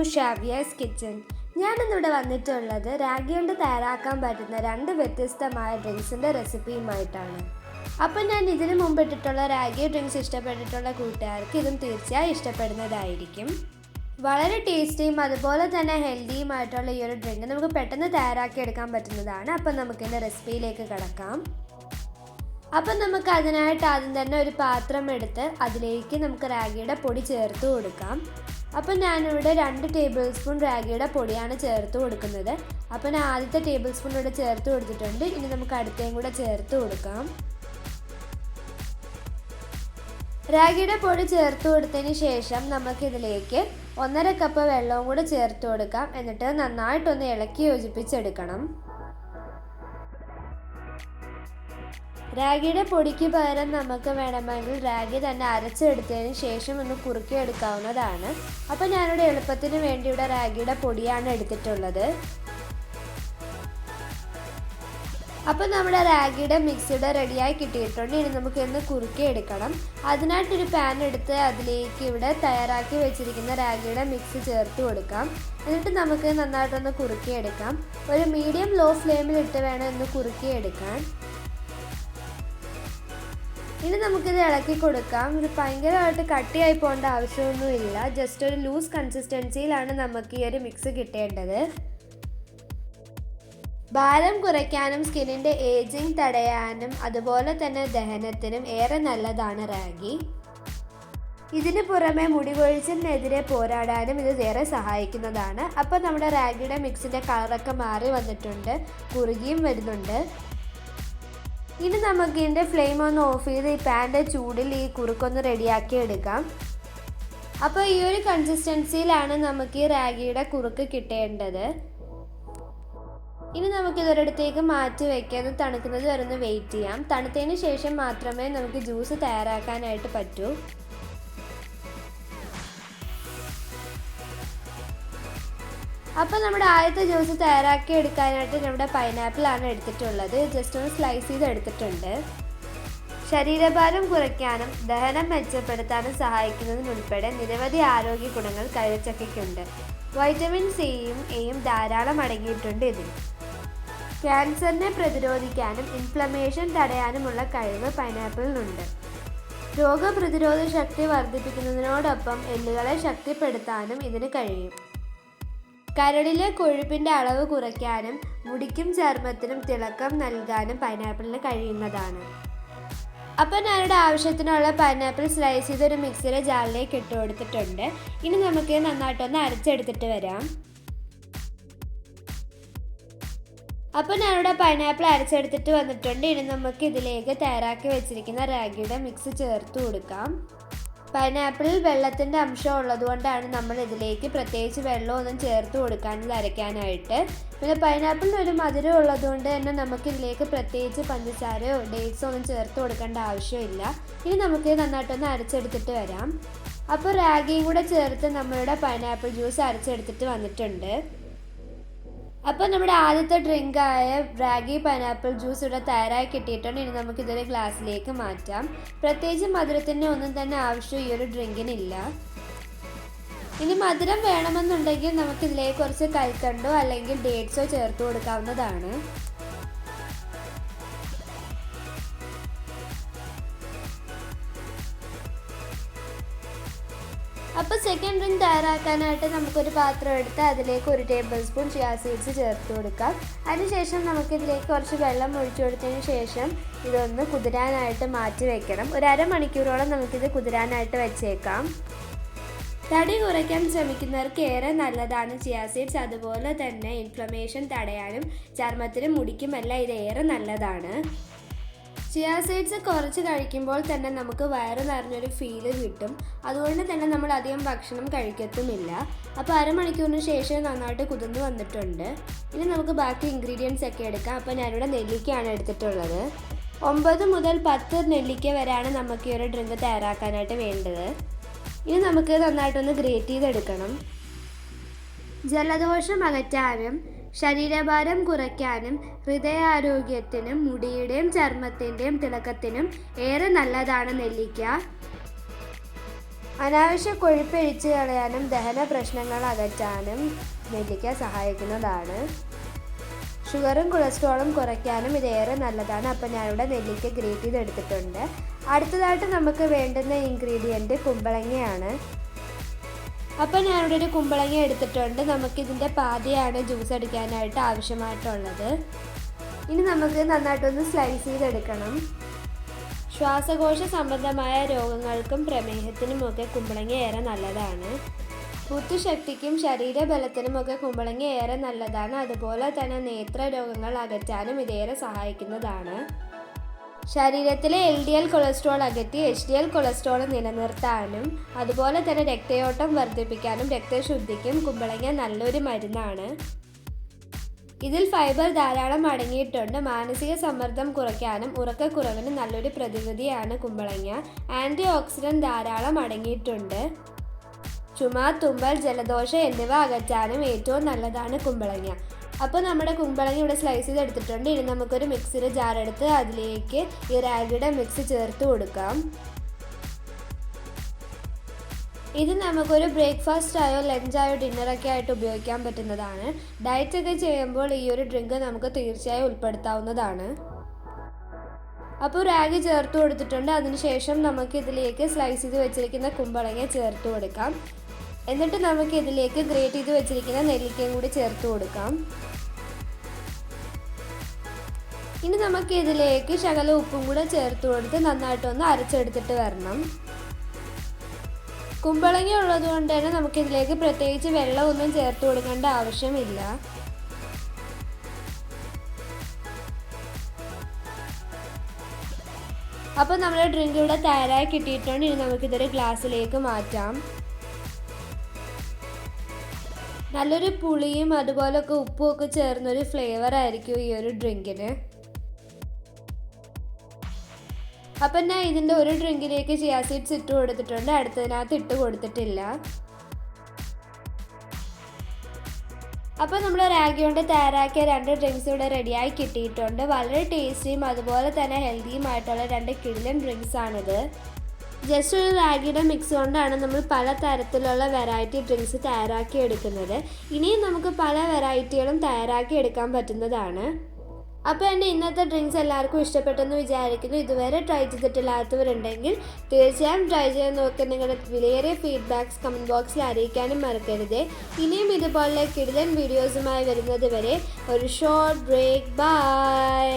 To ഷാവിയാസ് kitchen. ഞാനിന്നിവിടെ വന്നിട്ടുള്ളത് രാഗി കൊണ്ട് തയ്യാറാക്കാൻ പറ്റുന്ന രണ്ട് വ്യത്യസ്തമായ ഡ്രിങ്ക്സിന്റെ റെസിപ്പിയുമായിട്ടാണ്. അപ്പം ഞാൻ ഇതിനു മുമ്പ് ഇട്ടിട്ടുള്ള രാഗി ഡ്രിങ്ക്സ് ഇഷ്ടപ്പെട്ടിട്ടുള്ള കൂട്ടുകാർക്ക് ഇതും തീർച്ചയായും ഇഷ്ടപ്പെടുന്നതായിരിക്കും. വളരെ ടേസ്റ്റിയും അതുപോലെ തന്നെ ഹെൽത്തിയുമായിട്ടുള്ള ഈ ഒരു ഡ്രിങ്ക് നമുക്ക് പെട്ടെന്ന് തയ്യാറാക്കി എടുക്കാൻ പറ്റുന്നതാണ്. അപ്പം നമുക്കിതിന്റെ റെസിപ്പിയിലേക്ക് കിടക്കാം. അപ്പം നമുക്ക് അതിനായിട്ട് ആദ്യം തന്നെ ഒരു പാത്രം എടുത്ത് അതിലേക്ക് നമുക്ക് റാഗിയുടെ പൊടി ചേർത്ത് കൊടുക്കാം. അപ്പം ഞാനിവിടെ രണ്ട് ടേബിൾ സ്പൂൺ റാഗിയുടെ പൊടിയാണ് ചേർത്ത് കൊടുക്കുന്നത്. അപ്പം ഞാൻ ആദ്യത്തെ ടേബിൾ സ്പൂൺ ഇവിടെ ചേർത്ത് കൊടുത്തിട്ടുണ്ട്. ഇനി നമുക്ക് അടുത്തേയും കൂടെ ചേർത്ത് കൊടുക്കാം. റാഗിയുടെ പൊടി ചേർത്ത് കൊടുത്തതിന് ശേഷം നമുക്കിതിലേക്ക് ഒന്നര കപ്പ് വെള്ളവും കൂടെ ചേർത്ത് കൊടുക്കാം. എന്നിട്ട് നന്നായിട്ടൊന്ന് ഇളക്കി യോജിപ്പിച്ചെടുക്കണം. റാഗിയുടെ പൊടിക്ക് പകരം നമുക്ക് വേണമെങ്കിൽ റാഗി തന്നെ അരച്ചെടുത്തതിന് ശേഷം ഒന്ന് കുറുക്കി എടുക്കാവുന്നതാണ്. അപ്പോൾ ഞാനിവിടെ എളുപ്പത്തിന് വേണ്ടി ഇവിടെ റാഗിയുടെ പൊടിയാണ് എടുത്തിട്ടുള്ളത്. അപ്പോൾ നമ്മുടെ റാഗിയുടെ മിക്സിയുടെ റെഡിയായി കിട്ടിയിട്ടുണ്ട്. ഇനി നമുക്ക് ഇന്ന് കുറുക്കി എടുക്കണം. അതിനായിട്ടൊരു പാൻ എടുത്ത് അതിലേക്ക് ഇവിടെ തയ്യാറാക്കി വെച്ചിരിക്കുന്ന റാഗിയുടെ മിക്സ് ചേർത്ത് കൊടുക്കാം. എന്നിട്ട് നമുക്ക് നന്നായിട്ടൊന്ന് കുറുക്കി എടുക്കാം. ഒരു മീഡിയം ലോ ഫ്ലെയിമിൽ ഇട്ട് വേണം ഇന്ന് കുറുക്കി എടുക്കാൻ. ഇനി നമുക്കിത് ഇളക്കി കൊടുക്കാം. ഇത് ഭയങ്കരമായിട്ട് കട്ടിയായി പോകേണ്ട ആവശ്യമൊന്നുമില്ല. ജസ്റ്റ് ഒരു ലൂസ് കൺസിസ്റ്റൻസിയിലാണ് നമുക്ക് ഈ ഒരു മിക്സ് കിട്ടേണ്ടത്. ഭാരം കുറയ്ക്കാനും സ്കിന്നിന്റെ ഏജിങ് തടയാനും അതുപോലെ തന്നെ ദഹനത്തിനും ഏറെ നല്ലതാണ് റാഗി. ഇതിന് പുറമെ മുടി കൊഴിച്ചിലിനെതിരെ പോരാടാനും ഇത് ഏറെ സഹായിക്കുന്നതാണ്. അപ്പോൾ നമ്മുടെ റാഗിയുടെ മിക്സിന്റെ കളറൊക്കെ മാറി വന്നിട്ടുണ്ട്. കുറുകിയും വരുന്നുണ്ട്. ഇനി നമുക്ക് ഇതിന്റെ ഫ്ലെയിം ഒന്ന് ഓഫ് ചെയ്ത് ഈ പാന്റെ ചൂടിൽ ഈ കുറുക്കൊന്ന് റെഡിയാക്കി എടുക്കാം. അപ്പോൾ ഈ ഒരു കൺസിസ്റ്റൻസിയിലാണ് നമുക്ക് ഈ റാഗിയുടെ കുറുക്ക് കിട്ടേണ്ടത്. ഇനി നമുക്ക് ഇതൊരിടത്തേക്ക് മാറ്റി വയ്ക്കാൻ തണുക്കുന്നത് വരെ ഒന്ന് വെയിറ്റ് ചെയ്യാം. തണുത്തതിന് ശേഷം മാത്രമേ നമുക്ക് ജ്യൂസ് തയ്യാറാക്കാനായിട്ട് പറ്റൂ. അപ്പോൾ നമ്മുടെ ആദ്യത്തെ ജ്യൂസ് തയ്യാറാക്കി എടുക്കാനായിട്ട് നമ്മുടെ പൈനാപ്പിളാണ് എടുത്തിട്ടുള്ളത്. ജസ്റ്റ് ഒന്ന് സ്ലൈസ് ചെയ്ത് എടുത്തിട്ടുണ്ട്. ശരീരഭാരം കുറയ്ക്കാനും ദഹനം മെച്ചപ്പെടുത്താനും സഹായിക്കുന്നതിനുൾപ്പെടെ നിരവധി ആരോഗ്യ ഗുണങ്ങൾ കഴുച്ചക്കയ്ക്കുണ്ട് വൈറ്റമിൻ സിയും എയും ധാരാളം അടങ്ങിയിട്ടുണ്ട് ഇതിൽ. ക്യാൻസറിനെ പ്രതിരോധിക്കാനും ഇൻഫ്ലമേഷൻ തടയാനുമുള്ള കഴിവ് പൈനാപ്പിളിനുണ്ട് രോഗപ്രതിരോധ ശക്തി വർദ്ധിപ്പിക്കുന്നതിനോടൊപ്പം എല്ലുകളെ ശക്തിപ്പെടുത്താനും ഇതിന് കഴിയും. കരടിലെ കൊഴുപ്പിന്റെ അളവ് കുറയ്ക്കാനും മുടിക്കും ചർമ്മത്തിനും തിളക്കം നൽകാനും പൈനാപ്പിളിന് കഴിയുന്നതാണ്. അപ്പോൾ ഞാനിവിടെ ആവശ്യത്തിനുള്ള പൈനാപ്പിൾ സ്ലൈസ് ചെയ്ത് ചെയ്തൊരു മിക്സിയുടെ ജാറിലേക്ക് ഇട്ട് കൊടുത്തിട്ടുണ്ട്. ഇനി നമുക്ക് നന്നായിട്ടൊന്ന് അരച്ചെടുത്തിട്ട് വരാം. അപ്പോൾ ഞാനിവിടെ പൈനാപ്പിൾ അരച്ചെടുത്തിട്ട് വന്നിട്ടുണ്ട്. ഇനി നമുക്ക് ഇതിലേക്ക് തയ്യാറാക്കി വെച്ചിരിക്കുന്ന റാഗിയുടെ മിക്സ് ചേർത്ത് കൊടുക്കാം. പൈനാപ്പിളിൽ വെള്ളത്തിന്റെ അംശം ഉള്ളതുകൊണ്ടാണ് നമ്മൾ ഇതിലേക്ക് പ്രത്യേകിച്ച് വെള്ളമൊന്നും ചേർത്ത് കൊടുക്കാനിത് അരയ്ക്കാനായിട്ട്. പിന്നെ പൈനാപ്പിളിന് ഒരു മധുരം ഉള്ളതുകൊണ്ട് തന്നെ നമുക്ക് ഇതിലേക്ക് പ്രത്യേകിച്ച് പഞ്ചസാരയോ ഡേറ്റ്സോ ഒന്നും ചേർത്ത് കൊടുക്കേണ്ട ആവശ്യമില്ല. ഇനി നമുക്ക് നന്നായിട്ടൊന്ന് അരച്ചെടുത്തിട്ട് വരാം. അപ്പോൾ റാഗിയും കൂടെ ചേർത്ത് നമ്മളുടെ പൈനാപ്പിൾ ജ്യൂസ് അരച്ചെടുത്തിട്ട് വന്നിട്ടുണ്ട്. അപ്പോൾ നമ്മുടെ ആദ്യത്തെ ഡ്രിങ്കായ റാഗി പൈനാപ്പിൾ ജ്യൂസ് ഇവിടെ തയ്യാറായി കിട്ടിയിട്ടുണ്ട്. ഇനി നമുക്ക് ഇതൊരു ഗ്ലാസ്സിലേക്ക് മാറ്റാം. പ്രത്യേകിച്ച് മധുരത്തിന്റെ ഒന്നും തന്നെ ആവശ്യം ഈ ഒരു ഡ്രിങ്കിനില്ല ഇനി മധുരം വേണമെന്നുണ്ടെങ്കിൽ നമുക്ക് ഇതിലേക്ക് കുറച്ച് കൽക്കണ്ടോ അല്ലെങ്കിൽ ഡേറ്റ്സോ ചേർത്ത് കൊടുക്കാവുന്നതാണ്. അപ്പോൾ സെക്കൻഡ് ഡ്രിങ്ക് തയ്യാറാക്കാനായിട്ട് നമുക്കൊരു പാത്രം എടുത്ത് അതിലേക്ക് ഒരു ടേബിൾ സ്പൂൺ ചിയാ സീഡ്സ് ചേർത്ത് കൊടുക്കാം. അതിനുശേഷം നമുക്ക് ഇതിലേക്ക് കുറച്ച് വെള്ളം ഒഴിച്ചു കൊടുത്തതിന് ശേഷം ഇതൊന്ന് കുതിരാനായിട്ട് മാറ്റി വെക്കണം. ഒരു അരമണിക്കൂറോളം നമുക്കിത് കുതിരാനായിട്ട് വെച്ചേക്കാം. തടി കുറയ്ക്കാൻ ശ്രമിക്കുന്നവർക്ക് ഏറെ നല്ലതാണ് ചിയാ സീഡ്സ് അതുപോലെ തന്നെ ഇൻഫ്ലമേഷൻ തടയാനും ചർമ്മത്തിനും മുടിക്കുമെല്ലാം ഇത് ഏറെ നല്ലതാണ്. ചിയാ സീഡ്സ് കുറച്ച് കഴിക്കുമ്പോൾ തന്നെ നമുക്ക് വയറ് നിറഞ്ഞൊരു ഫീൽ കിട്ടും. അതുകൊണ്ട് തന്നെ നമ്മൾ അധികം ഭക്ഷണം കഴിക്കത്തുമില്ല. അപ്പോൾ അരമണിക്കൂറിന് ശേഷം നന്നായിട്ട് കുതിർന്ന് വന്നിട്ടുണ്ട്. ഇനി നമുക്ക് ബാക്കി ഇൻഗ്രീഡിയൻസ് ഒക്കെ എടുക്കാം. അപ്പോൾ ഞാനിവിടെ നെല്ലിക്കയാണ് എടുത്തിട്ടുള്ളത്. ഒമ്പത് മുതൽ പത്ത് നെല്ലിക്ക വരെയാണ് നമുക്ക് ഈ ഒരു ഡ്രിങ്ക് തയ്യാറാക്കാനായിട്ട് വേണ്ടത്. ഇനി നമുക്ക് നന്നായിട്ടൊന്ന് ഗ്രേറ്റ് ചെയ്തെടുക്കണം. ജലദോഷം അകറ്റാനും ശരീരഭാരം കുറയ്ക്കാനും ഹൃദയാരോഗ്യത്തിനും മുടിയുടെയും ചർമ്മത്തിന്റെയും തിളക്കത്തിനും ഏറെ നല്ലതാണ് നെല്ലിക്ക. അനാവശ്യ കൊഴുപ്പ് കൊഴുപ്പഴിച്ച് കളയാനും ദഹന പ്രശ്നങ്ങൾ അകറ്റാനും നെല്ലിക്ക സഹായിക്കുന്നതാണ്. ഷുഗറും കൊളസ്ട്രോളും കുറയ്ക്കാനും ഇതേറെ നല്ലതാണ്. അപ്പോൾ ഞാനിവിടെ നെല്ലിക്ക ഗ്രേറ്റ് ചെയ്തെടുത്തിട്ടുണ്ട്. അടുത്തതായിട്ട് നമുക്ക് വേണ്ടുന്ന ഇൻഗ്രീഡിയന്റ് കുമ്പളങ്ങയാണ്. അപ്പോൾ ഞാനിവിടെ ഒരു കുമ്പളങ്ങ എടുത്തിട്ടുണ്ട്. നമുക്കിതിന്റെ പാതിയാണ് ജ്യൂസ് എടുക്കാനായിട്ട് ആവശ്യമായിട്ടുള്ളത്. ഇനി നമുക്ക് നന്നായിട്ടൊന്ന് സ്ലൈസ് ചെയ്തെടുക്കണം. ശ്വാസകോശ സംബന്ധമായ രോഗങ്ങൾക്കും പ്രമേഹത്തിനുമൊക്കെ കുമ്പളങ്ങ ഏറെ നല്ലതാണ്. പുത്തുശക്തിക്കും ശരീരബലത്തിനും ഒക്കെ കുമ്പളങ്ങ ഏറെ നല്ലതാണ്. അതുപോലെ തന്നെ നേത്ര രോഗങ്ങൾ അകറ്റാനും ഇതേറെ സഹായിക്കുന്നതാണ്. ശരീരത്തിലെ എൽ ഡി എൽ കൊളസ്ട്രോൾ അകറ്റി എച്ച് ഡി എൽ കൊളസ്ട്രോൾ നിലനിർത്താനും അതുപോലെ തന്നെ രക്തയോട്ടം വർദ്ധിപ്പിക്കാനും രക്തശുദ്ധിക്കും കുമ്പളങ്ങ നല്ലൊരു മരുന്നാണ്. ഇതിൽ ഫൈബർ ധാരാളം അടങ്ങിയിട്ടുണ്ട്. മാനസിക സമ്മർദ്ദം കുറയ്ക്കാനും ഉറക്കക്കുറവിന് നല്ലൊരു പ്രതിവിധിയാണ് കുമ്പളങ്ങ. ആന്റി ഓക്സിഡന്റ് ധാരാളം അടങ്ങിയിട്ടുണ്ട്. ചുമ തുമ്മൽ ജലദോഷം എന്നിവ അകറ്റാനും ഏറ്റവും നല്ലതാണ് കുമ്പളങ്ങ. അപ്പോൾ നമ്മുടെ കുമ്പളങ്ങി ഇവിടെ സ്ലൈസ് ചെയ്ത് എടുത്തിട്ടുണ്ട് ഇനി നമുക്കൊരു മിക്സിയുടെ ജാർ എടുത്ത് അതിലേക്ക് ഈ റാഗിയുടെ മിക്സ് ചേർത്ത് കൊടുക്കാം. ഇത് നമുക്കൊരു ബ്രേക്ക്ഫാസ്റ്റ് ആയോ ലഞ്ചായോ ഡിന്നറൊക്കെ ആയിട്ട് ഉപയോഗിക്കാൻ പറ്റുന്നതാണ്. ഡയറ്റ് ഒക്കെ ചെയ്യുമ്പോൾ ഈ ഒരു ഡ്രിങ്ക് നമുക്ക് തീർച്ചയായും ഉൾപ്പെടുത്താവുന്നതാണ്. അപ്പോൾ റാഗി ചേർത്ത് കൊടുത്തിട്ടുണ്ട്. അതിനുശേഷം നമുക്ക് ഇതിലേക്ക് സ്ലൈസ് ചെയ്ത് വെച്ചിരിക്കുന്ന കുമ്പളങ്ങ ചേർത്ത് കൊടുക്കാം. എന്നിട്ട് നമുക്ക് ഇതിലേക്ക് ഗ്രേറ്റ് ചെയ്ത് വെച്ചിരിക്കുന്ന നെല്ലിക്കയും കൂടി ചേർത്ത് കൊടുക്കാം. ഇനി നമുക്ക് ഇതിലേക്ക് ശകല ഉപ്പും കൂടെ ചേർത്ത് കൊടുത്ത് നന്നായിട്ടൊന്ന് അരച്ചെടുത്തിട്ട് വരണം. കുമ്പളങ്ങ ഉള്ളത് കൊണ്ട് തന്നെ നമുക്കിതിലേക്ക് പ്രത്യേകിച്ച് വെള്ളമൊന്നും ചേർത്ത് കൊടുക്കേണ്ട ആവശ്യമില്ല. അപ്പോൾ നമ്മുടെ ഡ്രിങ്ക് ഇവിടെ തയ്യാറായി കിട്ടിയിട്ടുണ്ട്. ഇനി നമുക്കിതൊരു ഗ്ലാസ്സിലേക്ക് മാറ്റാം. നല്ലൊരു പുളിയും അതുപോലൊക്കെ ഉപ്പും ഒക്കെ ചേർന്നൊരു ഫ്ലേവർ ആയിരിക്കും ഈ ഒരു ഡ്രിങ്കിന് അപ്പം ഞാൻ ഇതിന്റെ ഒരു ഡ്രിങ്കിലേക്ക് ചിയാ സീഡ്സ് ഇട്ട് കൊടുത്തിട്ടുണ്ട്. അടുത്തതിനകത്ത് ഇട്ട് കൊടുത്തിട്ടില്ല. അപ്പോൾ നമ്മൾ റാഗി കൊണ്ട് തയ്യാറാക്കിയ രണ്ട് ഡ്രിങ്ക്സ് ഇവിടെ റെഡിയായി കിട്ടിയിട്ടുണ്ട്. വളരെ ടേസ്റ്റിയും അതുപോലെ തന്നെ ഹെൽത്തിയുമായിട്ടുള്ള രണ്ട് കിടിലൻ ഡ്രിങ്ക്സ് ആണിത്. ജസ്റ്റ് ഒരു റാഗിയുടെ മിക്സ് കൊണ്ടാണ് നമ്മൾ പല തരത്തിലുള്ള വെറൈറ്റി ഡ്രിങ്ക്സ് തയ്യാറാക്കി എടുക്കുന്നത്. ഇനിയും നമുക്ക് പല വെറൈറ്റികളും തയ്യാറാക്കി എടുക്കാൻ പറ്റുന്നതാണ്. അപ്പോൾ എന്റെ ഇന്നത്തെ ഡ്രിങ്ക്സ് എല്ലാവർക്കും ഇഷ്ടപ്പെട്ടെന്ന് വിചാരിക്കുന്നു. ഇതുവരെ ട്രൈ ചെയ്തിട്ടില്ലാത്തവരുണ്ടെങ്കിൽ തീർച്ചയായും ട്രൈ ചെയ്ത് നോക്കി. നിങ്ങളുടെ വിലയേറിയ ഫീഡ്ബാക്സ് കമന്റ് ബോക്സിൽ അറിയിക്കാനും മറക്കരുത്. ഇനിയും ഇതുപോലെ കിടിലൻ വീഡിയോസുമായി വരുന്നത് വരെ ഒരു ഷോർട്ട് ബ്രേക്ക് ബൈ